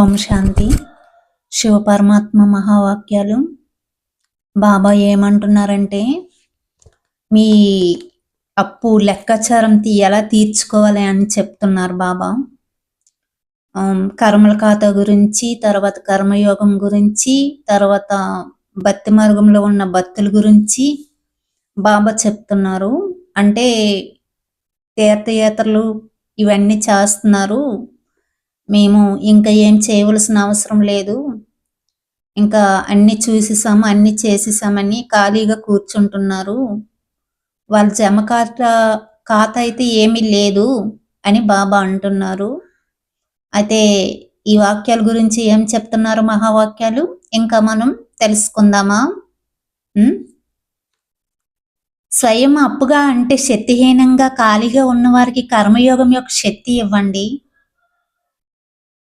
ఓం శాంతి. శివపరమాత్మ మహావాక్యాలు. బాబా ఏమంటున్నారంటే మీ అప్పు లెక్కాచారం తీ ఎలా తీర్చుకోవాలి అని చెప్తున్నారు బాబా. కర్మల ఖాతా గురించి తర్వాత కర్మయోగం గురించి తర్వాత భక్తి మార్గంలో ఉన్న భక్తుల గురించి బాబా చెప్తున్నారు. అంటే తీర్థయాత్రలు ఇవన్నీ చేస్తున్నారు. మేము ఇంకా ఏం చేయవలసిన అవసరం లేదు. ఇంకా అన్ని చూసేసాము అన్ని చేసేసామని ఖాళీగా కూర్చుంటున్నారు. వాళ్ళ జమ ఖాతా ఖాతా అయితే ఏమీ లేదు అని బాబా అంటున్నారు. అయితే ఈ వాక్యాల గురించి ఏం చెప్తున్నారు మహావాక్యాలు? ఇంకా మనం తెలుసుకుందామా? స్వయం అప్పుగా అంటే శక్తిహీనంగా ఖాళీగా ఉన్నవారికి కర్మయోగం యొక్క శక్తి ఇవ్వండి.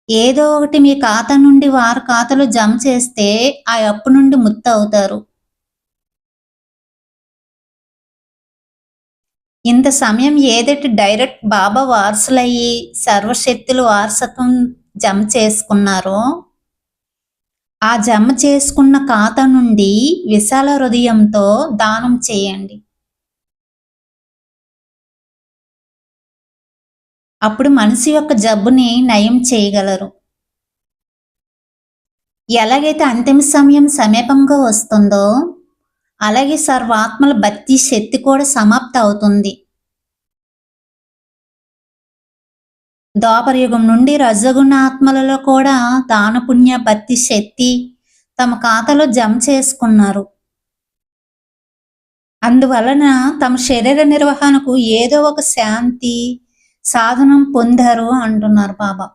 ఏదో ఒకటి మీ ఖాతా నుండి వారి ఖాతాలో జమ చేస్తే ఆ అప్పు నుండి ముత్త అవుతారు. ఇంత సమయం ఏదైతే డైరెక్ట్ బాబా వారసులయ్యి సర్వశక్తులు వారసత్వం జమ చేసుకున్నారో ఆ జమ చేసుకున్న ఖాతా నుండి విశాల హృదయంతో దానం చేయండి. అప్పుడు మనసు యొక్క జబ్బుని నయం చేయగలరు. ఎలాగైతే అంతిమ సమయం సమీపంగా వస్తుందో అలాగే సర్వాత్మల భక్తి శక్తి కూడా సమాప్తి అవుతుంది. ద్వాపరయుగం నుండి రజగుణ ఆత్మలలో కూడా దానపుణ్య భక్తి శక్తి తమ ఖాతాలో జమ చేసుకున్నారు. అందువలన తమ శరీర నిర్వహణకు ఏదో ఒక శాంతి సాధనం పొందారు అంటున్నారు బాబా.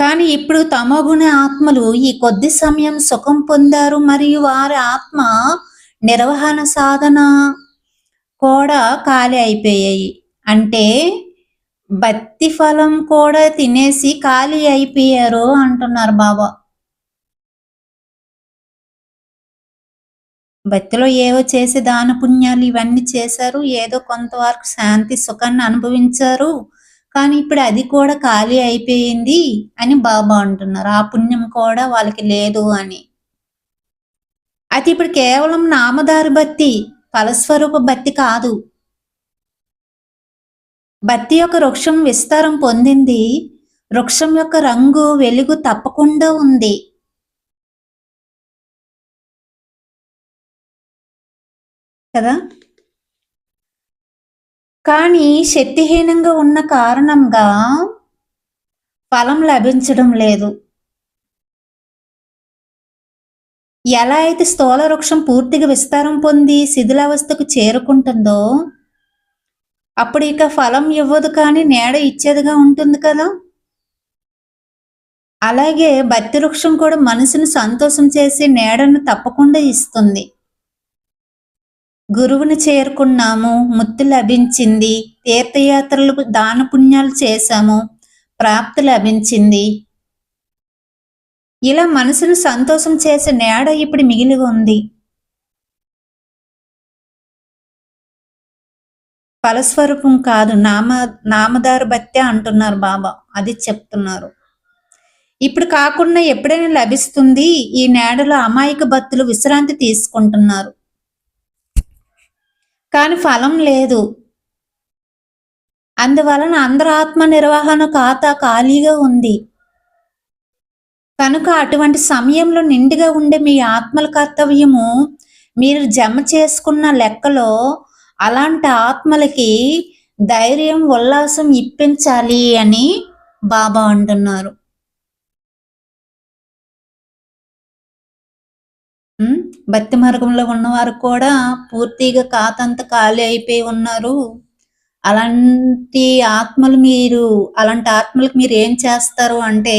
కానీ ఇప్పుడు తమగుణ ఆత్మలు ఈ కొద్ది సమయం సుఖం పొందారు మరియు వారి ఆత్మ నిర్వహణ సాధన కూడా ఖాళీ అయిపోయాయి. అంటే బత్తి ఫలం కూడా తినేసి ఖాళీ అయిపోయారు అంటున్నారు బాబా. భక్తిలో ఏవో చేసి దాన పుణ్యాలు ఇవన్నీ చేశారు. ఏదో కొంతవరకు శాంతి సుఖాన్ని అనుభవించారు. కానీ ఇప్పుడు అది కూడా ఖాళీ అయిపోయింది అని బాబా అంటున్నారు. ఆ పుణ్యం కూడా వాళ్ళకి లేదు అని. అది ఇప్పుడు కేవలం నామదారు భక్తి ఫలస్వరూప భక్తి కాదు. భక్తి యొక్క వృక్షం విస్తారం పొందింది. వృక్షం యొక్క రంగు వెలుగు తప్పకుండా ఉంది. కదా? కానీ శక్తిహీనంగా ఉన్న కారణంగా ఫలం లభించడం లేదు. ఎలా అయితే స్థూల వృక్షం పూర్తిగా విస్తారం పొంది శిథిలావస్థకు చేరుకుంటుందో అప్పుడు ఇక ఫలం ఇవ్వదు కానీ నేడ ఇచ్చేదిగా ఉంటుంది కదా? అలాగే భక్తి వృక్షం కూడా మనసును సంతోషం చేసి నేడను తప్పకుండా ఇస్తుంది. గురువుని చేరుకున్నాము ముత్తు లభించింది తీర్థయాత్రలు దాన పుణ్యాలు చేశాము ప్రాప్తి లభించింది. ఇలా మనసును సంతోషం చేసే నేడ ఇప్పుడు మిగిలి ఉంది. ఫలస్వరూపం కాదు నామ నామదారు భక్తి అంటున్నారు బాబా అది చెప్తున్నారు. ఇప్పుడు కాకుండా ఎప్పుడైనా లభిస్తుంది ఈ నేడలో అమాయక భక్తులు విశ్రాంతి తీసుకుంటున్నారు. కానీ ఫలం లేదు. అందువలన అందరు ఆత్మ నిర్వహణ ఖాతా ఖాళీగా ఉంది. కనుక అటువంటి సమయంలో నిండుగా ఉండే మీ ఆత్మల కర్తవ్యము మీరు జమ చేసుకున్న లెక్కలో అలాంటి ఆత్మలకి ధైర్యం ఉల్లాసం ఇప్పించాలి అని బాబా అంటున్నారు. భక్తి మార్గంలో ఉన్నవారు కూడా పూర్తిగా కాతంత ఖాళీ అయిపోయి ఉన్నారు. అలాంటి ఆత్మలు మీరు అలాంటి ఆత్మలకు మీరు ఏం చేస్తారు అంటే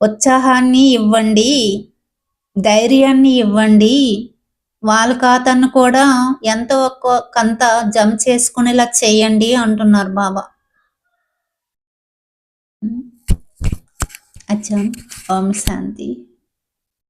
ఉత్సాహాన్ని ఇవ్వండి ధైర్యాన్ని ఇవ్వండి. వాళ్ళ ఖాతాను కూడా ఎంతో కొంత జమ చేసుకునేలా చేయండి అంటున్నారు బాబా. అచ్చా. ఓం శాంతి.